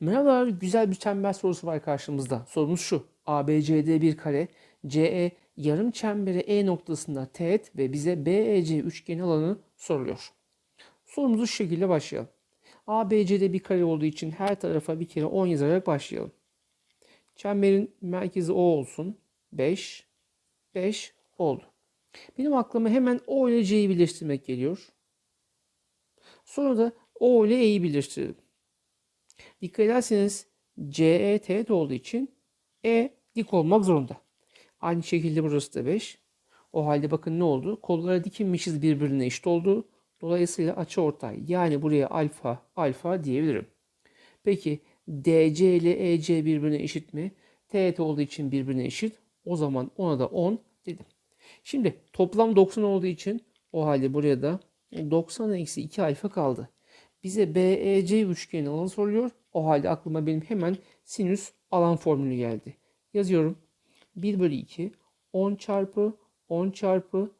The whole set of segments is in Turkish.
Merhabalar, güzel bir çember sorusu var karşımızda. Sorumuz şu. ABCD bir kare, CE yarım çembere E noktasında teğet ve bize BEC üçgeni alanı soruluyor. Sorumuzu şu şekilde başlayalım. ABCD bir kare olduğu için her tarafa bir kere 10 yazarak başlayalım. Çemberin merkezi O olsun. 5, 5 oldu. Benim aklıma hemen O ile C'yi birleştirmek geliyor. Sonra da O ile E'yi birleştirelim. Dikkat ederseniz CE teğet olduğu için E dik olmak zorunda. Aynı şekilde burası da 5. O halde bakın ne oldu? Kollara dikilmişiz birbirine eşit oldu. Dolayısıyla açı ortay. Yani buraya alfa alfa diyebilirim. Peki DC ile EC birbirine eşit mi? Teğet olduğu için birbirine eşit. O zaman ona da 10 dedim. Şimdi toplam 90 olduğu için o halde buraya da 90 eksi 2 alfa kaldı. Bize BEC üçgeni alanı soruluyor. O halde aklıma benim hemen sinüs alan formülü geldi. Yazıyorum. 1 bölü 2 10 çarpı 10 çarpı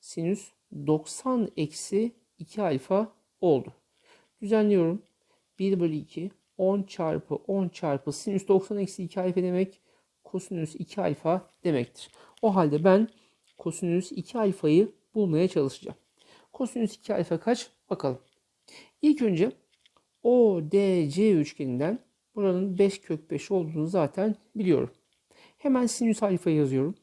sinüs 90 eksi 2 alfa oldu. Düzenliyorum. 1 bölü 2 10 çarpı 10 çarpı sinüs 90 eksi 2 alfa demek kosinüs 2 alfa demektir. O halde ben kosinüs 2 alfayı bulmaya çalışacağım. Kosinüs 2 alfa kaç? Bakalım. İlk önce ODC üçgeninden buranın 5 kök 5 olduğunu zaten biliyorum. Hemen sinüs alfa yazıyorum.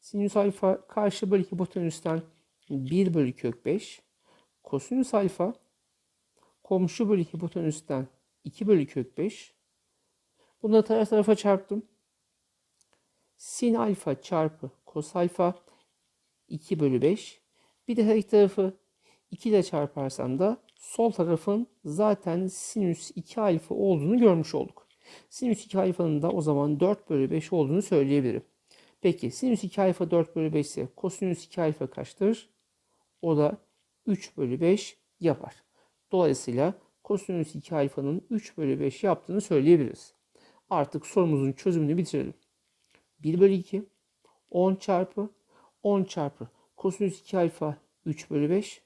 Sinüs alfa karşı bölü hipotenüsten 1 bölü kök 5. Kosinüs alfa komşu bölü hipotenüsten 2 bölü kök 5. Bunları taraf tarafa çarptım. Sin alfa çarpı kos alfa 2 bölü 5. Bir de her iki tarafı 2 ile çarparsam da sol tarafın zaten sinüs 2 alfa olduğunu görmüş olduk. Sinüs 2 alfanın da o zaman 4 bölü 5 olduğunu söyleyebilirim. Peki sinüs 2 alfa 4 bölü 5 ise kosinüs 2 alfa kaçtır? O da 3 bölü 5 yapar. Dolayısıyla kosinüs 2 alfanın 3 bölü 5 yaptığını söyleyebiliriz. Artık sorumuzun çözümünü bitirelim. 1 bölü 2 10 çarpı 10 çarpı kosinüs 2 alfa 3 bölü 5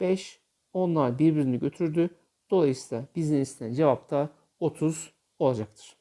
5 onlar birbirini götürdü. Dolayısıyla bizden istenen cevap da 30 olacaktır.